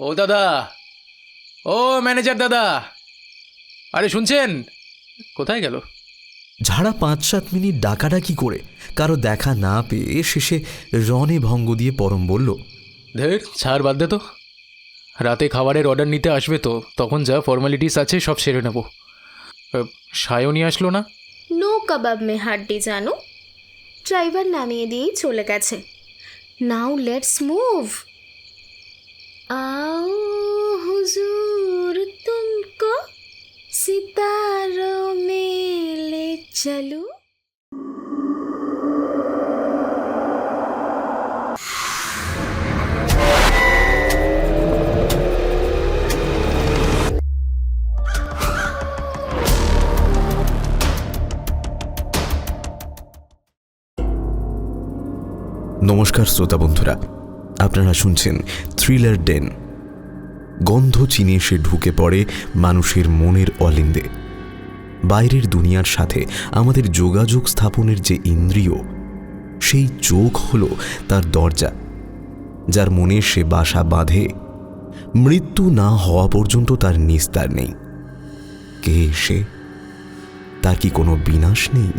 ও দাদা। ও ম্যানেজার দাদা। আরে শুনছেন? কোথায় গেল? ঝাড়া পাঁচ সাত মিনিট ডাকাডাকি করে কারও দেখা না পেয়ে শেষে রনে ভঙ্গ দিয়ে পরম বলল ধের ছাড় বাদ দে তো। রাতে খাবারের অর্ডার নিতে আসবে তো তখন যা ফর্মালিটিস আছে সব সেরে নেব। সায়নী আসলো না? নো কাবাব মে হাড্ডি জানো। ড্রাইভার নামিয়ে দিয়েই চলে গেছে। Now let's move. आओ हुजूर तुमको सितारों में ले चलूं নমস্কার শ্রোতা বন্ধুরা আপনারা শুনছেন থ্রিলার ডেন। গন্ধ চিনে সে ঢুকে পড়ে মানুষের মনের অলিন্দে। বাইরের দুনিয়ার সাথে আমাদের যোগাযোগ স্থাপনের যে ইন্দ্রিয়, সেই চোখ হল তার দরজা, যার মনে সে বাসা বাঁধে। মৃত্যু না হওয়া পর্যন্ত তার নিস্তার নেই। কে সে? তার কি কোনো বিনাশ নেই?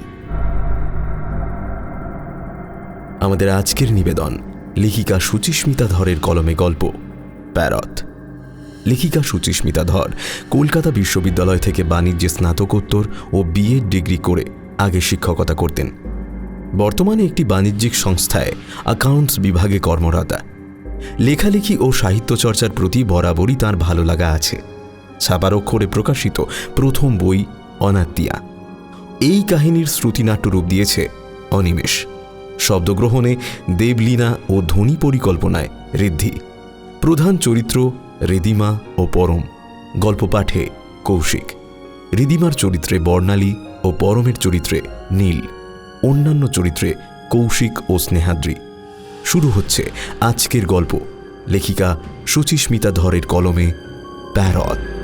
আমাদের আজকের নিবেদন। লেখিকা সুচিস্মিতা ধরের কলমে গল্প প্যারত লেখিকা সুচিস্মিতা ধর কলকাতা বিশ্ববিদ্যালয় থেকে বাণিজ্যে স্নাতকোত্তর ও বিএড ডিগ্রি করে আগে শিক্ষকতা করতেন। বর্তমানে একটি বাণিজ্যিক সংস্থায় অ্যাকাউন্টস বিভাগে কর্মরতা। লেখালেখি ও সাহিত্য চর্চার প্রতি বরাবরই তার ভালো লাগা আছে। ছাপার অক্ষরে প্রকাশিত প্রথম বই অনাত্মীয়া। এই কাহিনীর শ্রুতিনাট্য রূপ দিয়েছে অনিমেষ। শব্দগ্রহণে দেবলীনা ও ধ্বনি পরিকল্পনায় ঋদ্ধি। প্রধান চরিত্র রিদিমা ও পরম। গল্প পাঠে কৌশিক। রিদিমার চরিত্রে বর্ণালী ও পরমের চরিত্রে নীল। অন্যান্য চরিত্রে কৌশিক ও স্নেহাদ্রি। শুরু হচ্ছে আজকের গল্প। লেখিকা সুচিস্মিতা ধরের কলমে প্যারত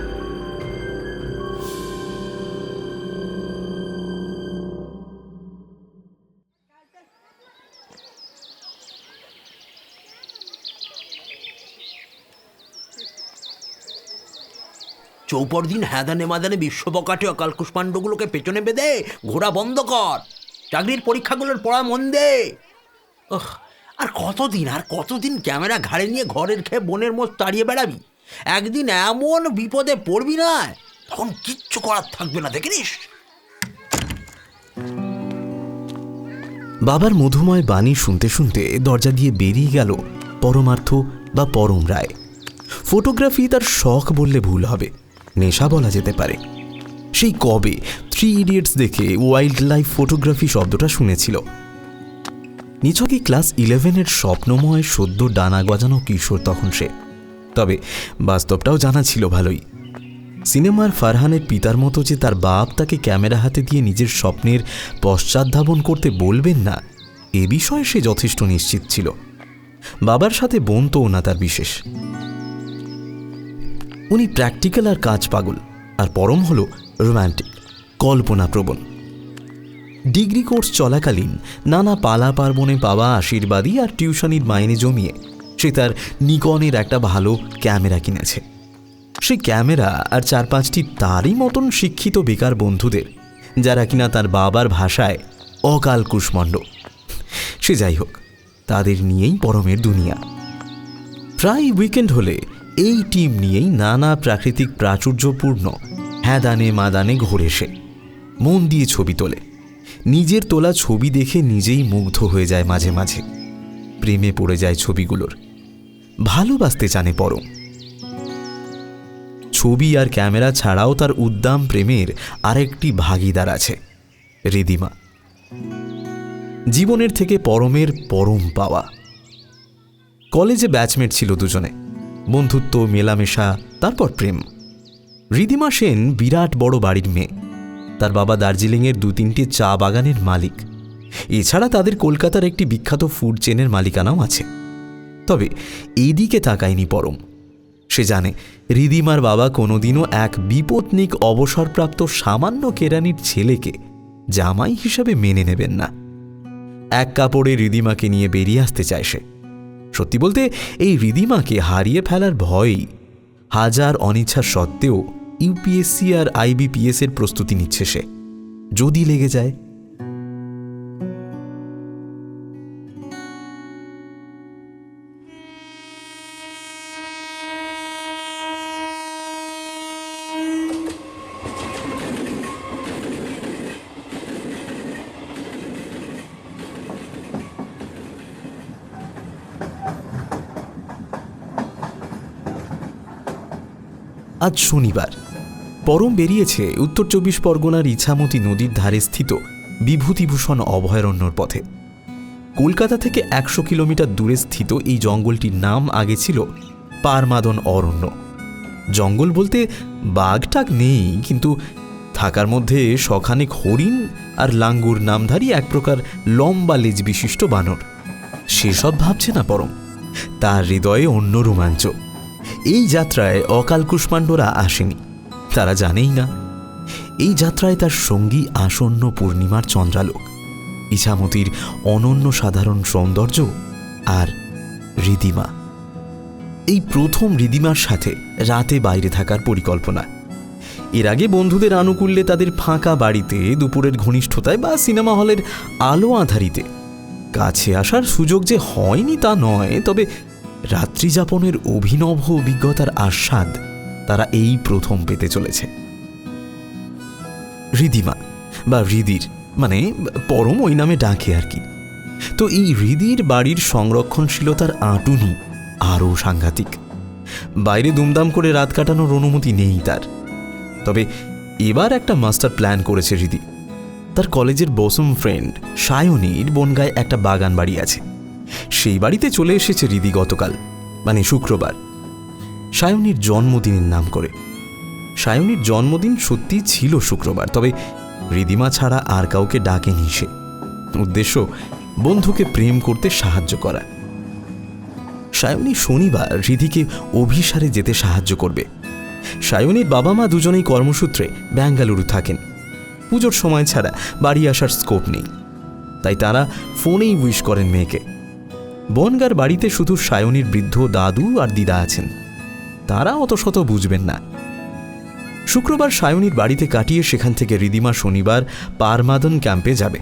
চৌপর দিন হ্যাদানে মাদানে বিশ্বপকাটে অকাল কুষ্মাণ্ডগুলোকে পেছনে বেঁধে ঘোরা বন্ধ কর। চাকরির পরীক্ষাগুলোর পড়া মন দে। আর কতদিন আর কতদিন ক্যামেরা ঘাড়ে নিয়ে ঘরের খেয়ে বনের মোষ তাড়িয়ে বেড়াবি? একদিন এমন বিপদে পড়বি না। তখন কিচ্ছু করার থাকবে না, দেখিস? বাবার মধুময় বাণী শুনতে শুনতে দরজা দিয়ে বেরিয়ে গেল পরমার্থ বা পরম রায়। ফটোগ্রাফি তার শখ বললে ভুল হবে। নেশা বলা যেতে পারে। সেই কবে থ্রি ইডিয়টস দেখে ওয়াইল্ড লাইফ ফটোগ্রাফি শব্দটা শুনেছিল। নিছকই ক্লাস ইলেভেনের স্বপ্নময়, সদ্য ডানা গজানো কিশোর তখন সে। তবে বাস্তবটাও জানা ছিল ভালোই। সিনেমার ফারহানের পিতার মতো যে তার বাপ তাকে ক্যামেরা হাতে দিয়ে নিজের স্বপ্নের পশ্চাৎধাবন করতে বলবেন না, এ বিষয়ে সে যথেষ্ট নিশ্চিত ছিল। বাবার সাথে বোনতও না তার বিশেষ। উনি প্র্যাকটিক্যাল আর কাজ পাগল, আর পরম হল রোম্যান্টিক কল্পনাপ্রবণ। ডিগ্রি কোর্স চলাকালীন নানা পালা পার্বণে পাওয়া আশীর্বাদী আর টিউশনির মাইনে জমিয়ে সে তার নিকনের একটা ভালো ক্যামেরা কিনেছে। সেই ক্যামেরা আর চার পাঁচটি তারই মতন শিক্ষিত বেকার বন্ধুদের, যারা কিনা তার বাবার ভাষায় অকাল কুষ্মণ্ড। সে যাই হোক, তাদের নিয়েই পরমের দুনিয়া। প্রায় উইকেন্ড হলে এই টিম নিয়েই নানা প্রাকৃতিক প্রাচুর্যপূর্ণ হ্যাদানে মাদানে ঘোরে সে মন দিয়ে ছবি তোলে। নিজের তোলা ছবি দেখে নিজেই মুগ্ধ হয়ে যায় মাঝে মাঝে। প্রেমে পড়ে যায় ছবিগুলোর। ভালোবাসতে জানে পরম। ছবি আর ক্যামেরা ছাড়াও তার উদ্দাম প্রেমের আরেকটি ভাগিদার আছে, রিদিমা। জীবনের থেকে পরমের পরম পাওয়া। কলেজে ব্যাচমেট ছিল দুজনে। বন্ধুত্ব, মেলামেশা, তারপর প্রেম। রিদিমা সেন বিরাট বড় বাড়ির মেয়ে। তার বাবা দার্জিলিংয়ের দু তিনটি চা বাগানের মালিক। এছাড়া তাদের কলকাতার একটি বিখ্যাত ফুড চেনের মালিকানাও আছে। তবে এদিকে তাকায়নি পরম। সে জানে, রিদিমার বাবা কোনোদিনও এক বিপত্নিক অবসরপ্রাপ্ত সামান্য কেরানির ছেলেকে জামাই হিসাবে মেনে নেবেন না। এক কাপড়ে রিদিমাকে নিয়ে বেরিয়ে আসতে চায় সে। সত্যি বলতে, এই রিদিমাকে হারিয়ে ফেলার ভয়ই। হাজার অনিচ্ছা সত্ত্বেও ইউপিএসসি আর আইবিপিএসের প্রস্তুতি নিচ্ছে সে। যদি লেগে যায় আজ শনিবার। পরম বেরিয়েছে উত্তর চব্বিশ পরগনার ইছামতি নদীর ধারে স্থিত বিভূতিভূষণ অভয়ারণ্যর পথে। কলকাতা থেকে একশো কিলোমিটার দূরে স্থিত এই জঙ্গলটির নাম আগে ছিল পারমাদন অরণ্য। জঙ্গল বলতে বাঘটাক নেই, কিন্তু থাকার মধ্যে শখানেক হরিণ আর লাঙ্গুর নামধারী এক প্রকার লম্বা লেজ বিশিষ্ট বানর। সেসব ভাবছে না পরম। তার হৃদয়ে অন্য রোমাঞ্চ। এই যাত্রায় অকাল কুষ্মাণ্ডরা আসেনি। তারা জানেই না, এই যাত্রায় তার সঙ্গী আসন্ন পূর্ণিমার চন্দ্রালোক, ইছামতির অনন্য সাধারণ সৌন্দর্য আর রিদিমা। এই প্রথম রিদিমার সাথে রাতে বাইরে থাকার পরিকল্পনা। এর আগে বন্ধুদের আনুকূল্যে তাদের ফাঁকা বাড়িতে দুপুরের ঘনিষ্ঠতায় বা সিনেমা হলের আলো আধারিতে। কাছে আসার সুযোগ যে হয়নি তা নয়, তবে রাত্রিযাপনের অভিনব অভিজ্ঞতার আস্বাদ তারা এই প্রথম পেতে চলেছে। হৃদিমা বা হৃদির মানে পরম ওই নামে ডাকে আর কি। তো এই হৃদির বাড়ির সংরক্ষণশীলতার আঁটুনি আরও সাংঘাতিক। বাইরে দুমদাম করে রাত কাটানোর অনুমতি নেই তার। তবে এবার একটা মাস্টার প্ল্যান করেছে হৃদি তার কলেজের বসম ফ্রেন্ড সায়নীর বনগায় একটা বাগান বাড়ি আছে। সেই বাড়িতে চলে এসেছে হৃদি গতকাল মানে শুক্রবার। সায়নীর জন্মদিনের নাম করে। সায়নীর জন্মদিন সত্যি ছিল শুক্রবার, তবে রিদিমা ছাড়া আর কাউকে ডাকেনি সে। উদ্দেশ্য, বন্ধুকে প্রেম করতে সাহায্য করা। সায়নী শনিবার রিধিকে অভিসারে যেতে সাহায্য করবে। সায়নীর বাবা মা দুজনেই কর্মসূত্রে ব্যাঙ্গালুরু থাকেন। পুজোর সময় ছাড়া বাড়ি আসার স্কোপ নেই। তাই তারা ফোনেই উইশ করেন মেয়েকে। বনগার বাড়িতে শুধু সায়নীর বৃদ্ধ দাদু আর দিদা আছেন। তারা অত শত বুঝবেন না। শুক্রবার সায়নীর বাড়িতে কাটিয়ে সেখান থেকে রিদিমা শনিবার পারমাদন ক্যাম্পে যাবে।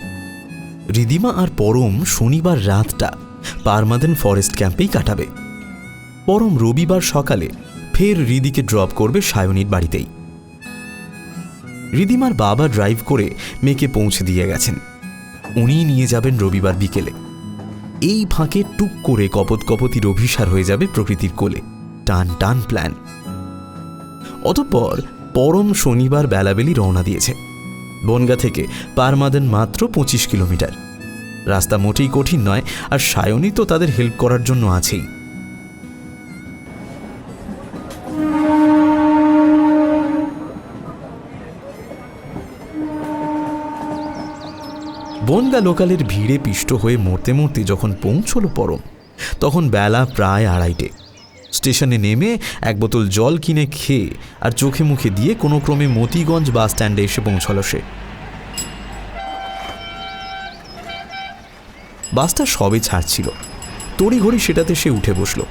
রিদিমা আর পরম শনিবার রাতটা পারমাদন ফরেস্ট ক্যাম্পেই কাটাবে। পরম রবিবার সকালে ফের রিদিকে ড্রপ করবে সায়নীর বাড়িতেই। রিদিমার বাবা ড্রাইভ করে মেয়েকে পৌঁছে দিয়ে গেছেন। উনিই নিয়ে যাবেন রবিবার বিকেলে। এই ফাঁকে টুক করে কপত কপতির অভিসার হয়ে যাবে প্রকৃতির কোলে। টান টান প্ল্যান। অতঃপর পরম শনিবার বেলাবেলি রওনা দিয়েছে। বনগা থেকে পারমাদেন মাত্র পঁচিশ কিলোমিটার। রাস্তা মোটেই কঠিন নয়, আর সায়নী তো তাদের হেল্প করার জন্য আছেই। বনগা লোকালের ভিড়ে পিষ্ট হয়ে মরতে মরতে যখন পৌঁছল পরম, তখন বেলা প্রায় আড়াইটে। স্টেশনে নেমে এক বোতল জল কিনে খেয়ে আর চোখে মুখে দিয়ে কোনো ক্রমে মতিগঞ্জ বাস স্ট্যান্ডে এসে পৌঁছল সে। বাসটা সবে ছাড়ছিল। তড়িঘড়ি সেটাতে সে উঠে বসল।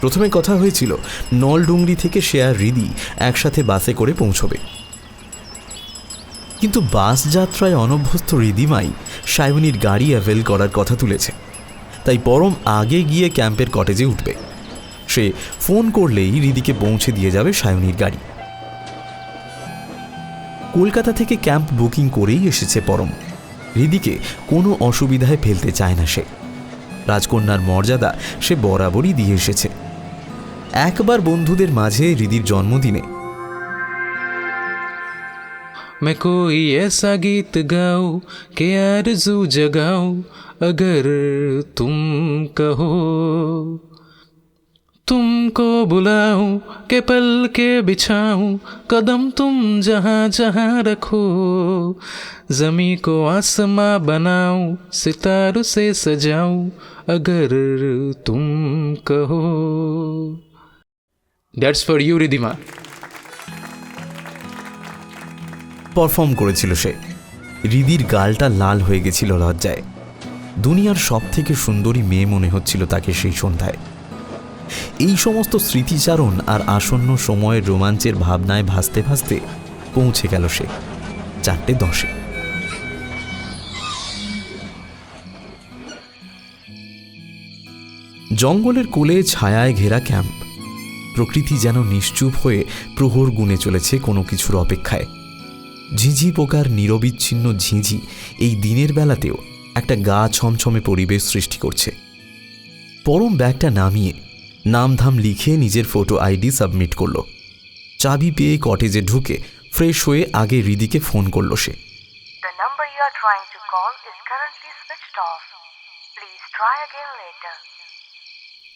প্রথমে কথা হয়েছিল, নলডুংরি থেকে সে আর হৃদি একসাথে বাসে করে পৌঁছবে। কিন্তু বাস যাত্রায় অনভ্যস্ত রিদিমাই সায়নীর গাড়ি অ্যাভেল করার কথা তুলেছে। তাই পরম আগে গিয়ে ক্যাম্পের কটেজে উঠবে। সে ফোন করলেই রিদিকে পৌঁছে দিয়ে যাবে সায়নীর গাড়ি। কলকাতা থেকে ক্যাম্প বুকিং করেই এসেছে পরম। রিদিকে কোনো অসুবিধায় ফেলতে চায় না সে। রাজকন্যার মর্যাদা সে বরাবরই দিয়ে এসেছে। একবার বন্ধুদের মাঝে রিদির জন্মদিনে मैं कोई ऐसा गीत गाऊं कि आरज़ू जगाऊं, अगर तुम कहो। तुमको बुलाऊं के पल के बिछाऊं, कदम तुम जहाँ जहाँ रखो। जमी को आसमां बनाऊँ, सितारों से सजाऊं, अगर तुम कहो। That's for you Ridima. Perform করেছিল সে। হৃদির গালটা লাল হয়ে গেছিল লজ্জায়। দুনিয়ার সব থেকে সুন্দরী মেয়ে মনে হচ্ছিল তাকে সেই সন্ধ্যায়। এই সমস্ত স্মৃতিচারণ আর আসন্ন সময়ের রোমাঞ্চের ভাবনায় ভাসতে ভাসতে পৌঁছে গেল সে, চারটে দশে। জঙ্গলের কোলে ছায়ায় ঘেরা ক্যাম্প। প্রকৃতি যেন নিশ্চুপ হয়ে প্রহর গুনে চলেছে কোনো কিছুর অপেক্ষায়। ঝিঝি পোকার নিরবিচ্ছিন্ন ঝিঝি এই দিনের বেলাতেও একটা গা ছমছমে পরিবেশ সৃষ্টি করছে। পরম ব্যাগটা নামিয়ে নামধাম লিখে নিজের ফটো আইডি সাবমিট করল। চাবি পেয়ে কটেজে ঢুকে ফ্রেশ হয়ে আগে রিদিকে ফোন করল সে.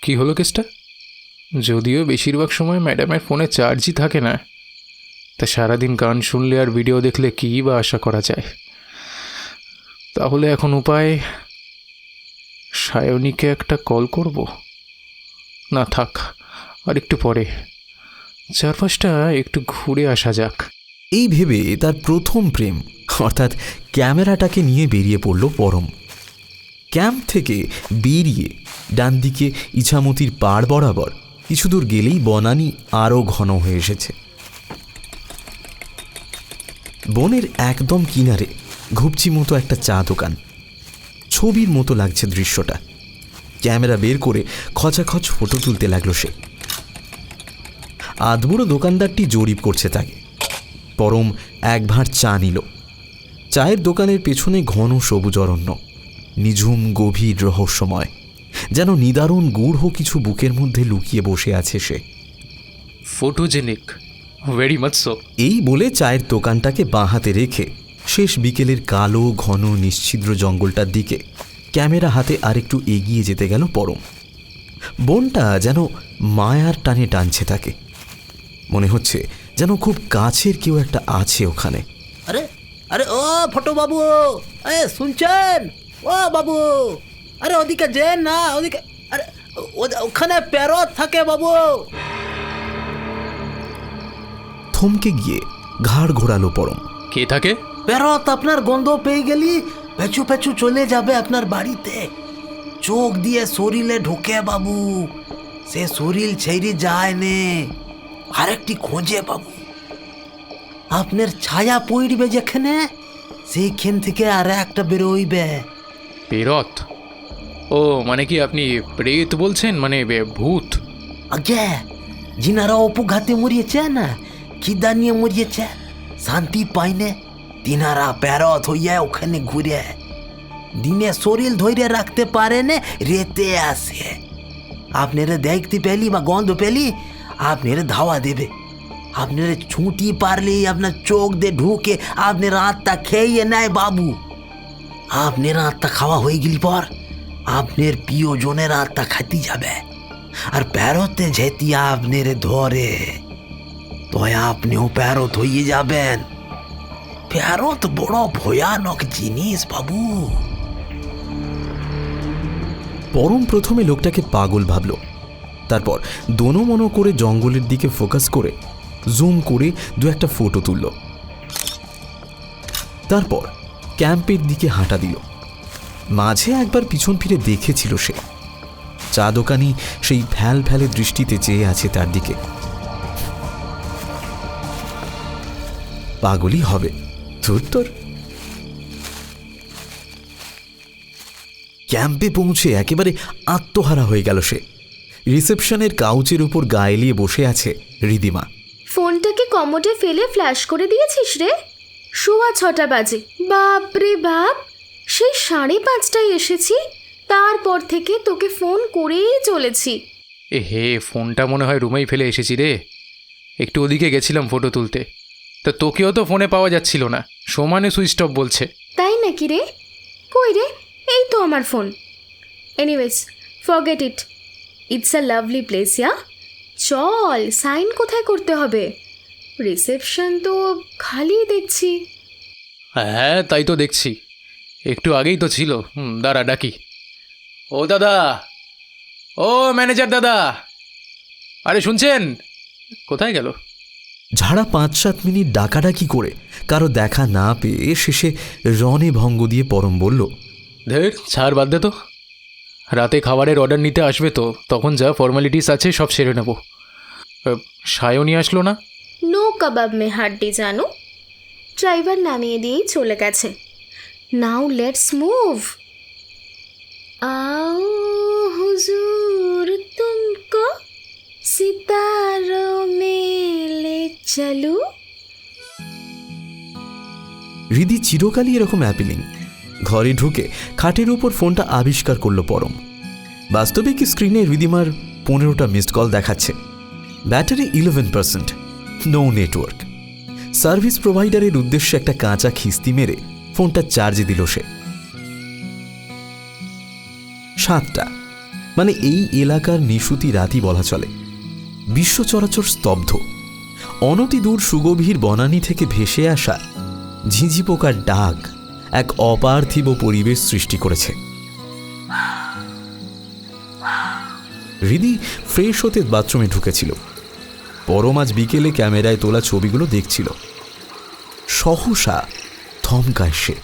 কি হলো কেসটা? যদিও বেশিরভাগ সময় ম্যাডামের ফোনে চার্জই থাকে না। তা সারাদিন গান শুনলে আর ভিডিও দেখলে কী বা আশা করা যায়? তাহলে এখন উপায়? সায়নীকে একটা কল করব? না, থাক, আর একটু পরে। চারপাশটা একটু ঘুরে আসা যাক। এই ভেবে তার প্রথম প্রেম, অর্থাৎ ক্যামেরাটাকে নিয়ে বেরিয়ে পড়ল পরম। ক্যাম্প থেকে বেরিয়ে ডান দিকে ইছামতির পাড় বরাবর, কিছু দূর গেলেই বনানি আরও ঘন হয়ে এসেছে। বনের একদম কিনারে ঘুপচি মতো একটা চা দোকান। ছবির মতো লাগছে দৃশ্যটা। ক্যামেরা বের করে খচাখচ ফটো তুলতে লাগল সে। আধবুড়ো দোকানদারটি জরিপ করছে তাকে। পরম এক ভাঁড় চা নিল। চায়ের দোকানের পেছনে ঘন সবুজ অরণ্য, নিঝুম গভীর রহস্যময়, যেন নিদারুণ গূঢ় কিছু বুকের মধ্যে লুকিয়ে বসে আছে সে। ফটোজেনিক। ভেরি মাচ সো এই বলে চায়ের দোকানটাকে বাঁ হাতে রেখে শেষ বিকেলের কালো ঘন নিশ্ছিদ্র জঙ্গলটার দিকে ক্যামেরা হাতে আরেকটু এগিয়ে যেতে গেল পরম। বনটা যেন মায়ার টানে টানছে তাকে। মনে হচ্ছে যেন খুব কাছের কেউ একটা আছে ওখানে। আরে আরে ও ফটো বাবু এ শুনছেন? ও বাবু আরে ওদিকে যে না ওদিকে আরে ও- ওখানে প্যারত থাকে বাবু। থমকে গিয়ে ঘাড় ঘোরালো পরম। কে থাকে? প্যারত আপনার গন্ধ পেয়ে গেলি পেছু পেছু চলে যাবে আপনার বাড়িতে। চোখ দিয়ে শরীরে ঢোকে বাবু সে শরীর ছেড়ে যায় নে। আরেকটি খোঁজে বাবু। আপনার ছায়া পড়বে যেখানে সেইখান থেকে আর একটা বেরোইবে। পেরত ও মানে কি আপনি প্রেত বলছেন? মানে বে- ভূত? আগে যিনারা অপঘাতে মরিয়েছে না? খিদা নিয়ে মরিয়েছে শান্তি পাইনে তিনারা প্যারত হইয়া ওখানে ঘুরে দিনে শরীর ধৈর্য রাখতে পারে না রেতে আসে আপনারা দেখতে পেলি বা গন্ধ পেলি আপনারা ধাওয়া দেবে আপনারা ছুটি পারলেই আপনার চোখ দিয়ে ঢুকে আপনার আত্মা খেয়ে নেয় বাবু আপনার আত্মা খাওয়া হয়ে গেলি পর আপনার প্রিয়জনের আত্মা খাতি যাবে আর প্যারতে যেতি আপনার ধরে তয় আপনিও প্যারত হয়ে যাবেন। প্যারত বড় ভয়ানক জিনিস, বাবু। পরম প্রথমে লোকটাকে পাগল ভাবল। তারপর দোনো করে জঙ্গলের দিকে ফোকাস করে, জুম করে দু একটা ফটো তুলল। তারপর ক্যাম্পের দিকে হাঁটা দিল। মাঝে একবার পিছন ফিরে দেখেছিল সে। চা দোকানি সেই ফ্যাল ফ্যালে দৃষ্টিতে চেয়ে আছে তার দিকে। পাগলই হবে। তোর। ক্যাম্পে পৌঁছে একেবারে আত্মহারা হয়ে গেল সে। রিসেপশনের কাউচের উপর গা এলিয়ে বসে আছে রিদিমা। ফোনটাকে কমোডে ফেলে ফ্ল্যাশ করে দিয়েছিস রে? শোয়া ছটা বাজে। বাপ রে বাপ! সেই সাড়ে পাঁচটায় এসেছি। তারপর থেকে তোকে ফোন করেই চলেছি। এ হে ফোনটা মনে হয় রুমেই ফেলে এসেছি রে। একটু ওদিকে গেছিলাম ফটো তুলতে। তা তোকেও তো ফোনে পাওয়া যাচ্ছিল না। সমানে সুইচ অফ বলছে। তাই নাকি রে? কই রে? এই তো আমার phone. Anyways forget it it's a lovely place yeah চল সাইন কোথায় করতে হবে? রিসেপশন তো খালি দেখছি। হ্যাঁ তাই তো দেখছি। একটু আগেই তো ছিল। হুম দাঁড়া ডাকি। ও দাদা! ও ম্যানেজার দাদা! আরে শুনছেন? কোথায় গেল? ঝাড়া পাঁচ সাত মিনিট ডাকাডাকি করে কারও দেখা না পেয়ে শেষে রনে ভঙ্গ দিয়ে পরম বলল ধের ছাড় বাদ দে তো। রাতে খাবারের অর্ডার নিতে আসবে তো তখন যা ফর্মালিটিস আছে সব সেরে নেব। সায়নি আসলো না? নো কাবাব মে হাড্ডি জানো। ড্রাইভার নামিয়ে দিয়েই চলে গেছে। Now let's move. আও হুজুর তুমকো সিতারো মে চলু। রিদি চিরকালই এরকম অ্যাপিলিং। ঘরে ঢুকে খাটের উপর ফোনটা আবিষ্কার করল পরম। বাস্তবিক স্ক্রিনে রিদিমার পনেরোটা মিসড কল দেখাচ্ছে? Battery eleven percent no network service প্রোভাইডারের উদ্দেশ্যে একটা কাঁচা খিস্তি মেরে ফোনটা চার্জে দিল সে। সাতটা মানে এই এলাকার নিশুতি রাতই বলা চলে। বিশ্ব চরাচর স্তব্ধ। অনতি দূর সুগভীর বনানী থেকে ভেসে আসা ঝিঝি পোকার ডাক এক অপার্থিব পরিবেশ সৃষ্টি করেছে। হৃদি ফ্রেশ হতে বাথরুমে ঢুকেছিল। পরম আজ বিকেলে ক্যামেরায় তোলা ছবিগুলো দেখছিল। সহসা থমকায় সে।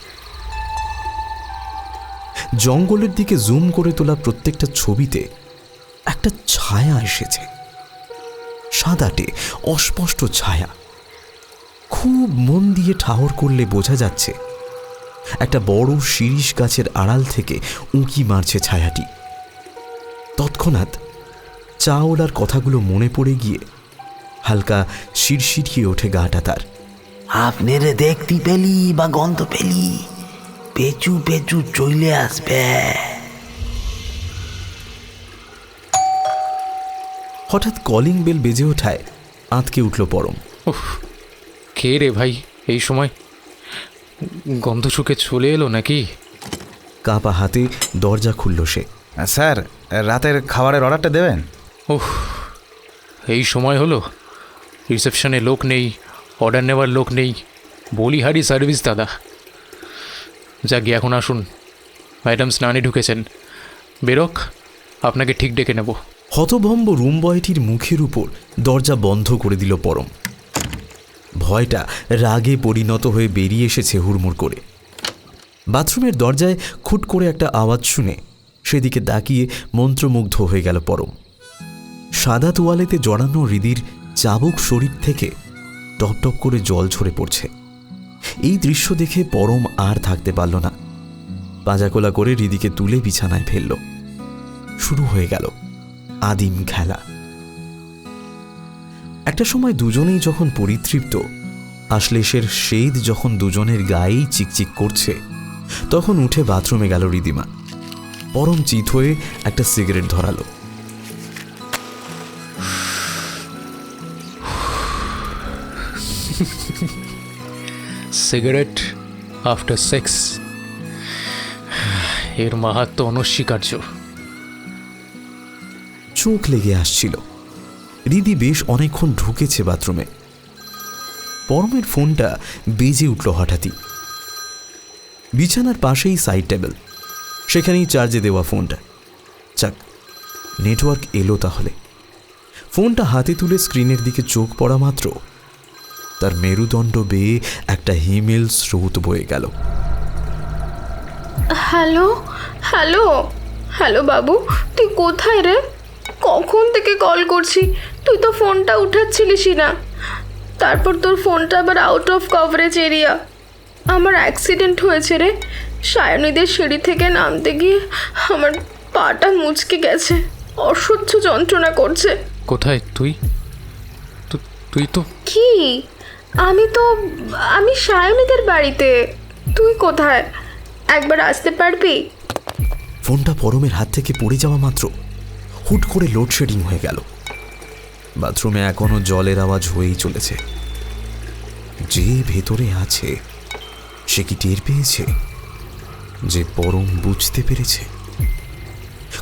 জঙ্গলের দিকে জুম করে তোলা প্রত্যেকটা ছবিতে একটা ছায়া এসেছে। সাদাটে অস্পষ্ট ছায়া। খুব মন দিয়ে ঠাহর করলে বোঝা যাচ্ছে, একটা বড় শিরিষ গাছের আড়াল থেকে উঁকি মারছে ছায়াটি। তৎক্ষণাৎ চাওলার কথাগুলো মনে পড়ে গিয়ে হালকা শিরশিরিয়ে ওঠে গাটা তার। আপনারে দেখতে পেলি বা গন্ধ পেলি, পেঁচু পেঁচু চলে আসবে। হঠাৎ কলিং বেল বেজে ওঠায় আঁতকে উঠল পরম। উফ কে রে ভাই এই সময়? গন্ধ শুকে চলে এলো নাকি? কাঁপা হাতে দরজা খুলল সে। স্যার রাতের খাবারের অর্ডারটা দেবেন? উফ এই সময় হলো। রিসেপশনে লোক নেই অর্ডার নেওয়ার লোক নেই। বলিহারি সার্ভিস দাদা। যাকে এখন আসুন। ম্যাডাম স্নানে ঢুকেছেন। বেরোক আপনাকে ঠিক ডেকে নেব। হতভম্ব রুম বয়টির মুখের উপর দরজা বন্ধ করে দিল পরম। ভয়টা রাগে পরিণত হয়ে বেরিয়ে এসেছে হুড়মুড় করে। বাথরুমের দরজায় খুট করে একটা আওয়াজ শুনে সেদিকে তাকিয়ে মন্ত্রমুগ্ধ হয়ে গেল পরম। সাদা তোয়ালেতে জড়ানো হৃদির চাবুক শরীর থেকে টপ টপ করে জল ঝরে পড়ছে। এই দৃশ্য দেখে পরম আর থাকতে পারল না। পাজাকোলা করে হৃদিকে তুলে বিছানায় ফেলল। শুরু হয়ে গেল। আদিম খেলা। একটা সময় দুজনেই যখন পরিতৃপ্ত, আশ্লেষের শেদ যখন দুজনের গায়েই চিকচিক করছে, তখন উঠে বাথরুমে গেল রিদিমা। পরম চিত হয়ে একটা সিগারেট ধরালো। Cigarette after sex. এর মাহাত্ম অনস্বীকার্য। চোখ লেগে আসছিল। রিদি বেশ অনেকক্ষণ ঢুকেছে বাথরুমে। পরমের ফোনটা বেজে উঠল হঠাৎই। বিছানার পাশেই সাইড টেবিল সেখানেই চার্জে দেওয়া ফোনটা যাক নেটওয়ার্ক এলো তাহলে। ফোনটা হাতে তুলে স্ক্রিনের দিকে চোখ পড়া মাত্র, তার মেরুদণ্ড বেয়ে একটা হিমেল স্রোত বয়ে গেল। হ্যালো হ্যালো হ্যালো বাবু, তুই কোথায় রে? কখন থেকে কল করছি? তুই তো ফোনটা উঠাচ্ছিলিসই না। তারপর তোর ফোনটা আবার আউট অফ কভারেজ এরিয়া আমার অ্যাক্সিডেন্ট হয়েছে রে। সায়নীদের সিঁড়ি থেকে নামতে গিয়ে আমার পাটা মুচকে গেছে। অসহ্য যন্ত্রণা করছে। কোথায় তুই? তু- তুই তো কি? আমি তো আমি সায়নীদের বাড়িতে। তুই কোথায়? একবার আসতে পারবি? ফোনটা পরমের হাত থেকে পড়ে যাওয়া মাত্র। হুট করে লোডশেডিং হয়ে গেল। বাথরুমে এখনও জলের আওয়াজ হয়েই চলেছে। যে ভেতরে আছে সে কি টের পেয়েছে? যে পরম বুঝতে পেরেছে?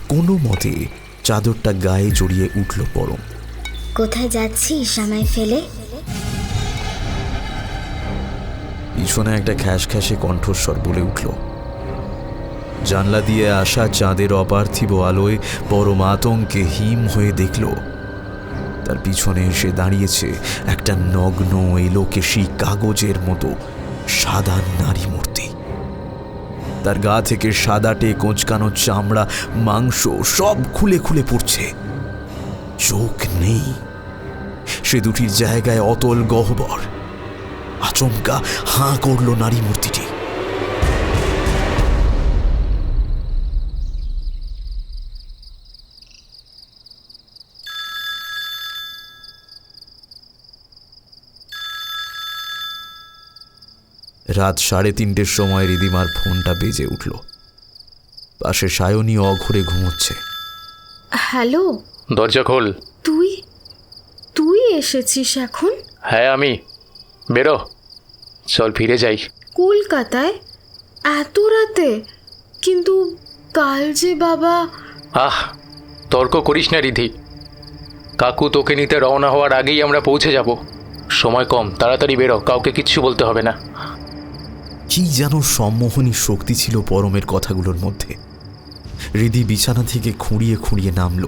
কোনো মতে চাদরটা গায়ে জড়িয়ে উঠল পরম। কোথায় যাচ্ছিস আমায় ফেলে? পিছনে একটা খ্যাস খ্যাসে কণ্ঠস্বর বলে উঠল। জানলা দিয়ে আসা চাঁদের অপার্থিব আলোয় পরম আতঙ্কে হিম হয়ে দেখল, তার পিছনে এসে দাঁড়িয়েছে একটা নগ্ন এলোকেশি কাগজের মতো সাদা নারী মূর্তি। তার গা থেকে সাদাটে কোঁচকানো চামড়া, মাংস সব খুলে খুলে পড়ছে। চোখ নেই। সে দুটির জায়গায় অতল গহ্বর। আচমকা হাঁ করল নারী মূর্তিটি। রাত সাড়ে তিনটের সময় রিদিমার ফোনটা বেজে উঠল। পাশে সায়নী অঘরে ঘুমোচ্ছে। হ্যালো? দরজা খোল। তুই? তুই এসেছিস এখন? হ্যাঁ আমি। বেরো। চল ফিরে যাই। কলকাতায়? এত রাতে? কিন্তু কাল যে বাবা। আহ তর্ক করিস না রিধি। কাকু তোকে নিতে রওনা হওয়ার আগেই আমরা পৌঁছে যাব। সময় কম তাড়াতাড়ি বেরো কাউকে কিচ্ছু বলতে হবে না। কি যেন সম্মোহনী শক্তি ছিল পরমের কথাগুলোর মধ্যে। হৃদি বিছানা থেকে খুঁড়িয়ে খুঁড়িয়ে নামল।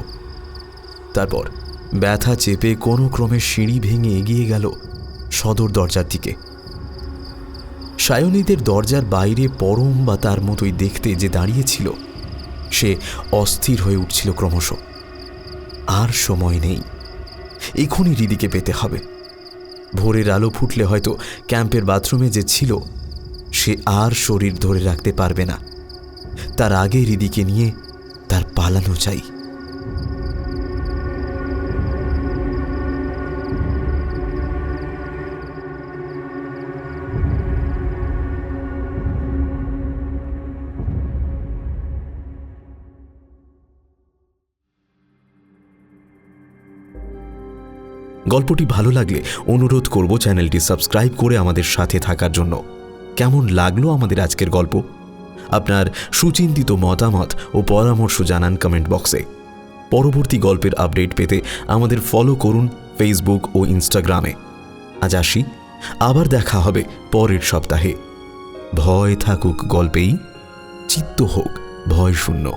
তারপর ব্যথা চেপে কোনো ক্রমে সিঁড়ি ভেঙে এগিয়ে গেল সদর দরজার দিকে। সায়নীদের দরজার বাইরে পরম বা তার মতোই দেখতে যে দাঁড়িয়েছিল, সে অস্থির হয়ে উঠছিল ক্রমশ। আর সময় নেই। এখনই হৃদিকে পেতে হবে। ভোরের আলো ফুটলে হয়তো ক্যাম্পের বাথরুমে যে ছিল সে আর শরীর ধরে রাখতে পারবে না। তার আগে হৃদিকে নিয়ে তার পালানো চাই। গল্পটি ভালো লাগলে অনুরোধ করব চ্যানেলটি সাবস্ক্রাইব করে আমাদের সাথে থাকার জন্য। কেমন লাগল আমাদের আজকের গল্প? আপনার সুচিন্তিত মতামত ও পরামর্শ জানান কমেন্ট বক্সে পরবর্তী গল্পের আপডেট পেতে আমাদের ফলো করুন ফেসবুক ও ইনস্টাগ্রামে আজ আসি, আবার দেখা হবে পরের সপ্তাহে। ভয় থাকুক গল্পেই, চিত্ত হোক, ভয় শূন্য।